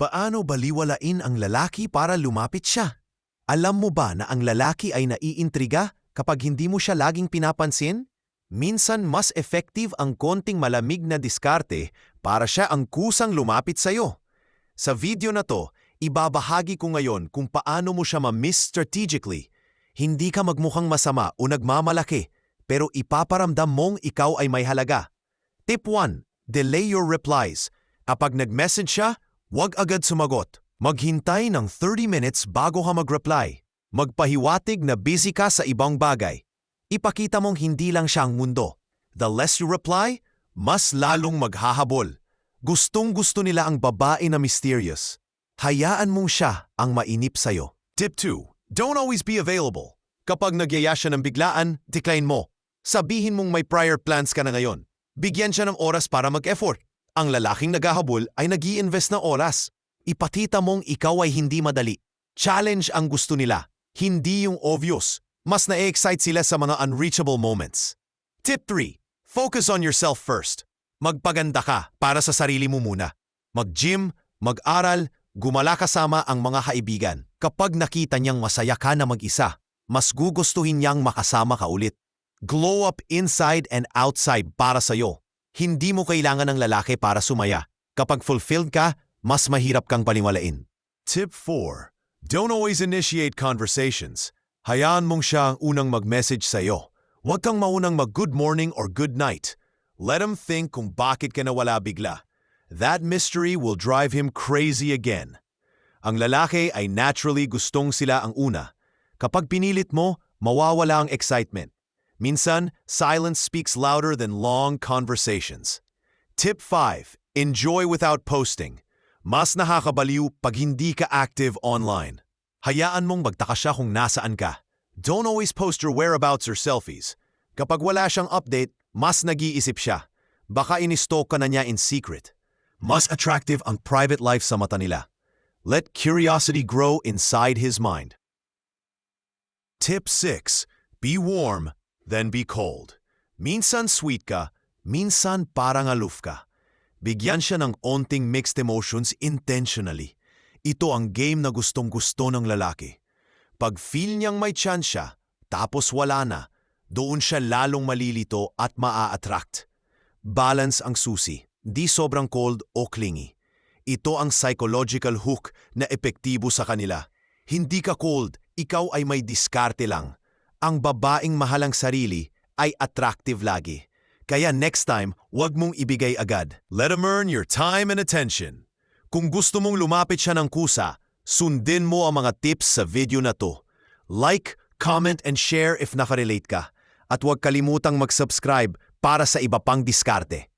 Paano baliwalain ang lalaki para lumapit siya? Alam mo ba na ang lalaki ay naiintriga kapag hindi mo siya laging pinapansin? Minsan mas effective ang konting malamig na diskarte para siya ang kusang lumapit sa'yo. Sa video na to, ibabahagi ko ngayon kung paano mo siya ma-miss strategically. Hindi ka magmukhang masama o nagmamalaki, pero ipaparamdam mong ikaw ay may halaga. Tip 1. Delay your replies. Kapag nag-message siya, huwag agad sumagot. Maghintay ng 30 minutes bago ka mag-reply. Magpahiwatig na busy ka sa ibang bagay. Ipakita mong hindi lang siya ang mundo. The less you reply, mas lalong maghahabol. Gustong gusto nila ang babae na mysterious. Hayaan mong siya ang mainip sa'yo. Tip 2. Don't always be available. Kapag nagyaya siya ng biglaan, decline mo. Sabihin mong may prior plans ka na ngayon. Bigyan siya ng oras para mag-effort. Ang lalaking naghahabol ay nag invest ng oras. Ipatita mong ikaw ay hindi madali. Challenge ang gusto nila, hindi yung obvious. Mas na-excite sila sa mga unreachable moments. Tip 3. Focus on yourself first. Magpaganda ka para sa sarili mo muna. Mag-gym, mag-aral, gumala kasama ang mga kaibigan. Kapag nakita niyang masaya ka na mag-isa, mas gugustuhin niyang makasama ka ulit. Glow up inside and outside para sa'yo. Hindi mo kailangan ng lalaki para sumaya. Kapag fulfilled ka, mas mahirap kang paniwalain. Tip 4. Don't always initiate conversations. Hayaan mong siya ang unang mag-message sa'yo. Huwag kang maunang mag-good morning or good night. Let him think kung bakit ka nawala bigla. That mystery will drive him crazy again. Ang lalaki ay naturally gustong sila ang una. Kapag pinilit mo, mawawala ang excitement. Minsan, silence speaks louder than long conversations. Tip 5. Enjoy without posting. Mas nakakabaliw pag hindi ka active online. Hayaan mong magtaka siya kung nasaan ka. Don't always post your whereabouts or selfies. Kapag wala siyang update, mas nag-iisip siya. Baka inistalk ka na niya in secret. Mas attractive ang private life sa mata nila. Let curiosity grow inside his mind. Tip 6. Be warm, then be cold. Minsan sweet ka, minsan parang aloof ka. Bigyan siya ng onting mixed emotions intentionally. Ito ang game na gustong gusto ng lalaki. Pag feel niyang may chance siya, tapos wala na, doon siya lalong malilito at maa-attract. Balance ang susi, di sobrang cold o clingy. Ito ang psychological hook na epektibo sa kanila. Hindi ka cold, ikaw ay may diskarte lang. Ang babaeng mahalang sarili ay attractive lagi. Kaya next time, wag mong ibigay agad. Let him earn your time and attention. Kung gusto mong lumapit siya ng kusa, sundin mo ang mga tips sa video na to. Like, comment, and share if nakarelate ka. At huwag kalimutang mag-subscribe para sa iba pang diskarte.